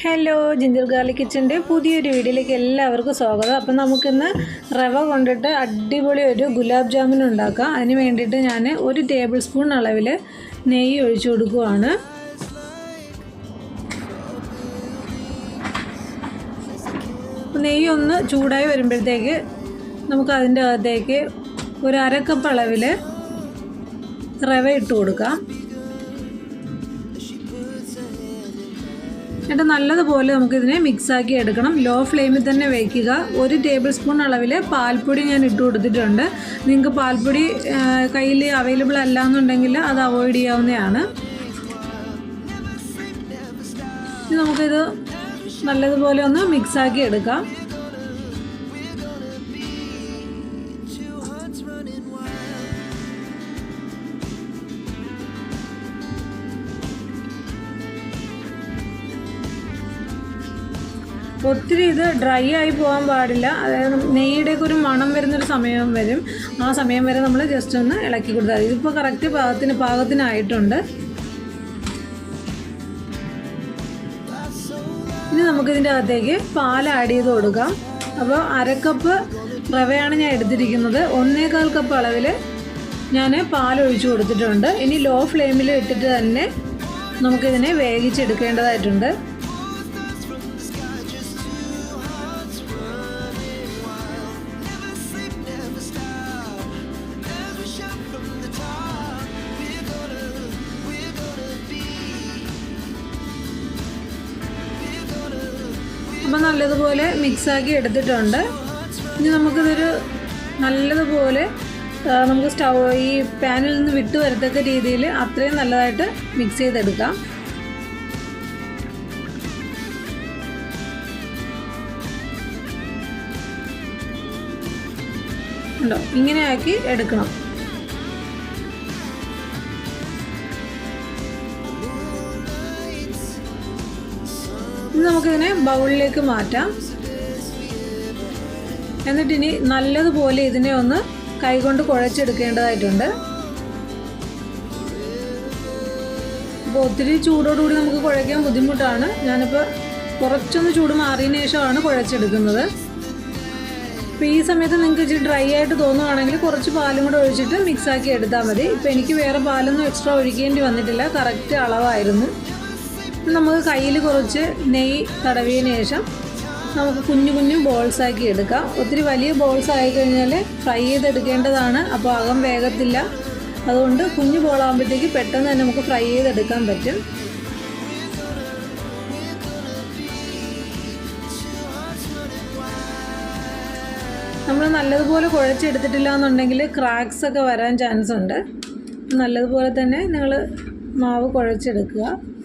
Hello ginger garlic കിച്ചന്റെ പുതിയൊരു വീഡിയോയിലേക്ക് എല്ലാവർക്കും സ്വാഗതം. അപ്പം നമുക്കിന്ന് റവ കൊണ്ടിട്ട് അടിപൊളി ഒരു ഗുലാബ് ജാമുൻ ഉണ്ടാക്കാം. അതിന് വേണ്ടിയിട്ട് ഞാൻ ഒരു ടേബിൾ സ്പൂൺ അളവിൽ നെയ്യ് ഒഴിച്ചു കൊടുക്കുവാണ്. നെയ്യ് ഒന്ന് ചൂടായി വരുമ്പോഴത്തേക്ക് നമുക്ക് അതിന്റെ അകത്തേക്ക് ഒരു അരക്കപ്പ് അളവിൽ റവ ഇട്ട് കൊടുക്കാം. എന്നിട്ട് നല്ലതുപോലെ നമുക്കിതിനെ മിക്സാക്കി എടുക്കണം. ലോ ഫ്ലെയിമിൽ തന്നെ വയ്ക്കുക ഒരു ടേബിൾ സ്പൂൺ അളവിൽ പാൽപ്പൊടി ഞാൻ ഇട്ട് കൊടുത്തിട്ടുണ്ട്. നിങ്ങൾക്ക് പാൽപ്പൊടി കയ്യിൽ അവൈലബിൾ അല്ല എന്നുണ്ടെങ്കിൽ അത് അവോയ്ഡ് ചെയ്യാവുന്നതാണ്. നമുക്കിത് നല്ലതുപോലെ ഒന്ന് മിക്സാക്കി എടുക്കാം. ഒത്തിരി ഇത് ഡ്രൈ ആയി പോകാൻ പാടില്ല. അതായത് നെയ്യുടെയൊക്കെ ഒരു മണം വരുന്നൊരു സമയം വരും. ആ സമയം വരെ നമ്മൾ ജസ്റ്റ് ഒന്ന് ഇളക്കി കൊടുത്താൽ മതി. ഇതിപ്പോൾ കറക്റ്റ് പാകത്തിന് പാകത്തിനായിട്ടുണ്ട്. ഇനി നമുക്കിതിന്റെ അകത്തേക്ക് പാൽ ആഡ് ചെയ്ത് കൊടുക്കാം. അപ്പോൾ അരക്കപ്പ് റവയാണ് ഞാൻ എടുത്തിരിക്കുന്നത്. ഒന്നേകാൽ കപ്പ് അളവിൽ ഞാൻ പാൽ ഒഴിച്ചു കൊടുത്തിട്ടുണ്ട്. ഇനി ലോ ഫ്ലെയിമിൽ ഇട്ടിട്ട് തന്നെ നമുക്കിതിനെ വേവിച്ചെടുക്കേണ്ടതായിട്ടുണ്ട്. അപ്പോൾ നല്ലതുപോലെ മിക്സാക്കി എടുത്തിട്ടുണ്ട്. ഇനി നമുക്കിതൊരു നല്ലതുപോലെ നമുക്ക് സ്റ്റൗ ഈ പാനിൽ നിന്ന് വിട്ടു വരത്തക്ക രീതിയിൽ അത്രയും നല്ലതായിട്ട് മിക്സ് ചെയ്തെടുക്കാം. ഉണ്ടോ? ഇങ്ങനെയാക്കി എടുക്കണം. ഇനി നമുക്കിതിനെ ബൗളിലേക്ക് മാറ്റാം. എന്നിട്ടിനി നല്ലതുപോലെ ഇതിനെ ഒന്ന് കൈകൊണ്ട് കുഴച്ചെടുക്കേണ്ടതായിട്ടുണ്ട്. അപ്പോൾ ഒത്തിരി ചൂടോടുകൂടി നമുക്ക് കുഴയ്ക്കാൻ ബുദ്ധിമുട്ടാണ്. ഞാനിപ്പോൾ കുറച്ചൊന്ന് ചൂട് മാറിയതിന് ശേഷമാണ് കുഴച്ചെടുക്കുന്നത്. അപ്പോൾ ഈ സമയത്ത് നിങ്ങൾക്ക് ഇച്ചിരി ഡ്രൈ ആയിട്ട് തോന്നുവാണെങ്കിൽ കുറച്ച് പാലും കൂടെ ഒഴിച്ചിട്ട് മിക്സാക്കി എടുത്താൽ മതി. ഇപ്പോൾ എനിക്ക് വേറെ പാലൊന്നും എക്സ്ട്രാ ഒഴിക്കേണ്ടി വന്നിട്ടില്ല. കറക്റ്റ് അളവായിരുന്നു. നമുക്ക് കയ്യിൽ കുറച്ച് നെയ്യ് തടവിയതിന് ശേഷം നമുക്ക് കുഞ്ഞു കുഞ്ഞു ബോൾസ് ആക്കി എടുക്കാം. ഒത്തിരി വലിയ ബോൾസ് ആയി കഴിഞ്ഞാൽ ഫ്രൈ ചെയ്തെടുക്കേണ്ടതാണ്. അപ്പോൾ അകം വേഗത്തില്ല അതുകൊണ്ട് കുഞ്ഞു ബോളാകുമ്പോഴത്തേക്ക് പെട്ടെന്ന് തന്നെ നമുക്ക് ഫ്രൈ ചെയ്തെടുക്കാൻ പറ്റും. നമ്മൾ നല്ലതുപോലെ കുഴച്ചെടുത്തിട്ടില്ല എന്നുണ്ടെങ്കിൽ ക്രാക്സ് ഒക്കെ വരാൻ ചാൻസ് ഉണ്ട്. നല്ലതുപോലെ തന്നെ നിങ്ങൾ മാവ് കുഴച്ചെടുക്കുക.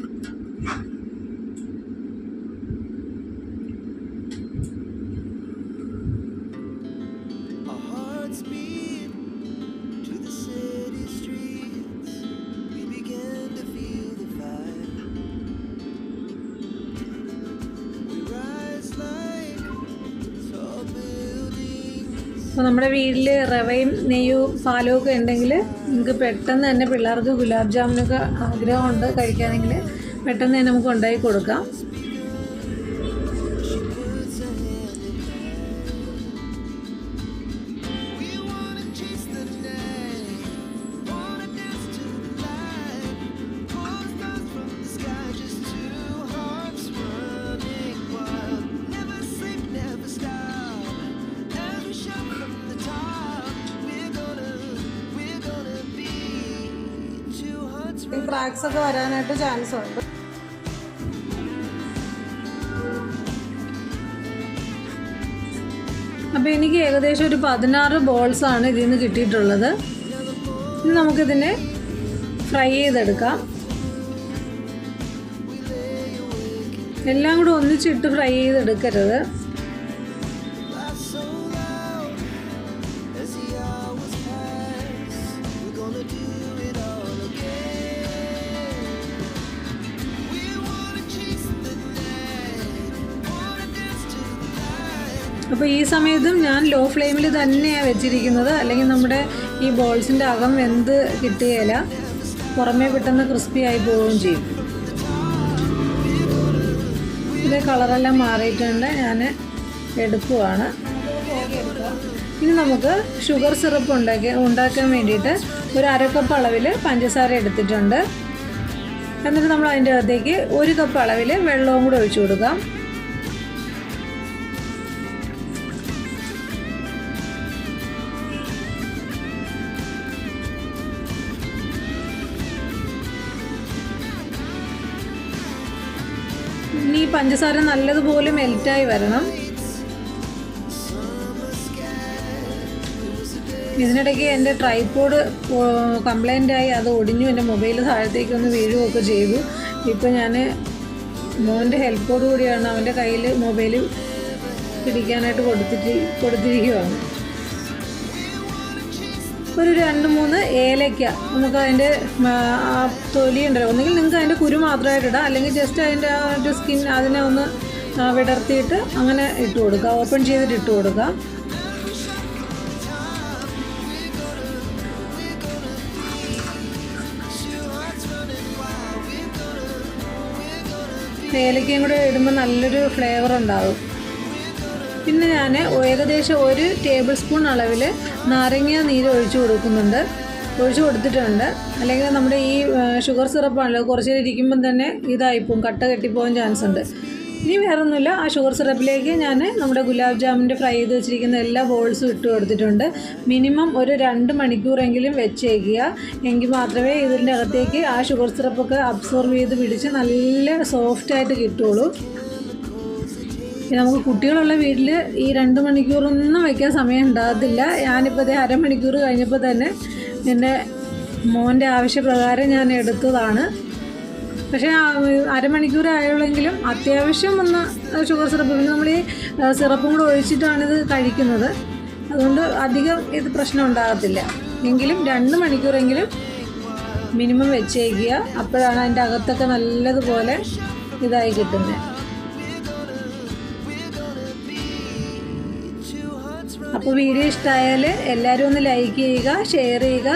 അപ്പോൾ നമ്മുടെ വീട്ടിൽ റവയും നെയ്യും പാലും ഒക്കെ ഉണ്ടെങ്കിൽ നമുക്ക് പെട്ടെന്ന് തന്നെ പിള്ളേർക്ക് ഗുലാബ് ജാമുനൊക്കെ ആഗ്രഹമുണ്ട് കഴിക്കാനെങ്കിൽ പെട്ടെന്ന് തന്നെ നമുക്ക് ഉണ്ടാക്കി കൊടുക്കാം. ക്രാക്സ് ഒക്കെ വരാനായിട്ട് ചാൻസ് ഉണ്ട്. അപ്പോൾ എനിക്ക് ഏകദേശം ഒരു പതിനാറ് ബോൾസ് ആണ് ഇതിൽ നിന്ന് കിട്ടിയിട്ടുള്ളത്. ഇനി നമുക്കിതിനെ ഫ്രൈ ചെയ്തെടുക്കാം. എല്ലാം കൂടെ ഒന്നിച്ചിട്ട് ഫ്രൈ ചെയ്തെടുക്കരുത്. അപ്പോൾ ഈ സമയത്തും ഞാൻ ലോ ഫ്ലെയിമിൽ തന്നെയാണ് വെച്ചിരിക്കുന്നത്. അല്ലെങ്കിൽ നമ്മുടെ ഈ ബോൾസിന്റെ അകം വെന്ത് കിട്ടുകയില്ല പുറമേ പെട്ടെന്ന് ക്രിസ്പി ആയി പോവുകയും ചെയ്യും. ഇത് കളറെല്ലാം മാറിയിട്ടുണ്ട്. ഞാൻ എടുക്കുവാണ്. ഇനി നമുക്ക് ഷുഗർ സിറപ്പ് ഉണ്ടാക്കി ഉണ്ടാക്കാൻ വേണ്ടിയിട്ട് ഒരു അരക്കപ്പ് കപ്പ് അളവിൽ പഞ്ചസാര എടുത്തിട്ടുണ്ട്. എന്നിട്ട് നമ്മൾ അതിന്റെ അകത്തേക്ക് ഒരു കപ്പ് അളവിൽ വെള്ളവും കൂടെ ഒഴിച്ചു കൊടുക്കാം. ഇനി പഞ്ചസാര നല്ലതുപോലെ മെൽറ്റായി വരണം. ഇതിനിടയ്ക്ക് എന്റെ ട്രൈപോഡ് കംപ്ലൈന്റ് ആയി അത് ഒടിഞ്ഞു എന്റെ മൊബൈൽ താഴത്തേക്ക് ഒന്ന് വീഴുകയൊക്കെ ചെയ്തു. ഇപ്പോൾ ഞാൻ മോന്റെ ഹെൽപ്പോട് കൂടിയാണ് അവന്റെ കയ്യിൽ മൊബൈൽ പിടിക്കാനായിട്ട് കൊടുത്തിട്ട് കൊടുത്തിരിക്കുകയാണ് ഒരു രണ്ട് മൂന്ന് ഏലയ്ക്ക നമുക്ക് അതിന്റെ തൊലി ഉണ്ടല്ലോ. ഒന്നുകിൽ നിങ്ങൾക്ക് അതിന്റെ കുരു മാത്രമായിട്ട് ഇടാം. അല്ലെങ്കിൽ ജസ്റ്റ് അതിന്റെ ആ ഒരു സ്കിൻ അതിനെ ഒന്ന് വിടർത്തിയിട്ട് അങ്ങനെ ഇട്ട് കൊടുക്കുക ഓപ്പൺ ചെയ്തിട്ട് ഇട്ട് കൊടുക്കുക ഏലക്കയും കൂടെ ഇടുമ്പോൾ നല്ലൊരു ഫ്ലേവർ ഉണ്ടാവും. പിന്നെ ഞാൻ ഏകദേശം ഒരു ടേബിൾ സ്പൂൺ അളവിൽ നാരങ്ങ നീര് ഒഴിച്ചു കൊടുക്കുന്നുണ്ട്. ഒഴിച്ചു കൊടുത്തിട്ടുണ്ട്. അല്ലെങ്കിൽ നമ്മുടെ ഈ ഷുഗർ സിറപ്പാണല്ലോ കുറച്ച് ഇരിക്കുമ്പം തന്നെ ഇതായിപ്പോവും കട്ട കെട്ടിപ്പോകാൻ ചാൻസ് ഉണ്ട്. ഇനി വേറൊന്നുമില്ല. ആ ഷുഗർ സിറപ്പിലേക്ക് ഞാൻ നമ്മുടെ ഗുലാബ് ജാമിന്റെ ഫ്രൈ ചെയ്ത് വെച്ചിരിക്കുന്ന എല്ലാ ബോൾസും ഇട്ട് കൊടുത്തിട്ടുണ്ട്. മിനിമം ഒരു രണ്ട് മണിക്കൂറെങ്കിലും വെച്ചേക്കുക. എങ്കിൽ മാത്രമേ ഇതിന്റെ അകത്തേക്ക് ആ ഷുഗർ സിറപ്പൊക്കെ അബ്സോർബ് ചെയ്ത് പിടിച്ച് നല്ല സോഫ്റ്റായിട്ട് കിട്ടുള്ളൂ നമുക്ക് കുട്ടികളുള്ള വീട്ടിൽ ഈ രണ്ട് മണിക്കൂറൊന്നും വയ്ക്കാൻ സമയം ഉണ്ടാകത്തില്ല ഞാനിപ്പോൾ അതേ അരമണിക്കൂർ കഴിഞ്ഞപ്പോൾ തന്നെ എന്റെ മോന്റെ ആവശ്യപ്രകാരം ഞാൻ എടുത്തതാണ്. പക്ഷേ അരമണിക്കൂർ ആയുള്ളെങ്കിലും അത്യാവശ്യം ഒന്ന് ഷുഗർ സിറപ്പ്. പിന്നെ നമ്മൾ ഈ സിറപ്പും കൂടെ ഒഴിച്ചിട്ടാണ് ഇത് കഴിക്കുന്നത്. അതുകൊണ്ട് അധികം ഇത് പ്രശ്നം ഉണ്ടാകത്തില്ല. എങ്കിലും രണ്ട് മണിക്കൂറെങ്കിലും മിനിമം വെച്ചേക്കുക. അപ്പോഴാണ് അതിന്റെ അകത്തൊക്കെ നല്ലതുപോലെ ഇതായി കിട്ടുന്നത്. അപ്പോൾ വീഡിയോ ഇഷ്ടമായാൽ എല്ലാവരും ഒന്ന് ലൈക്ക് ചെയ്യുക ഷെയർ ചെയ്യുക.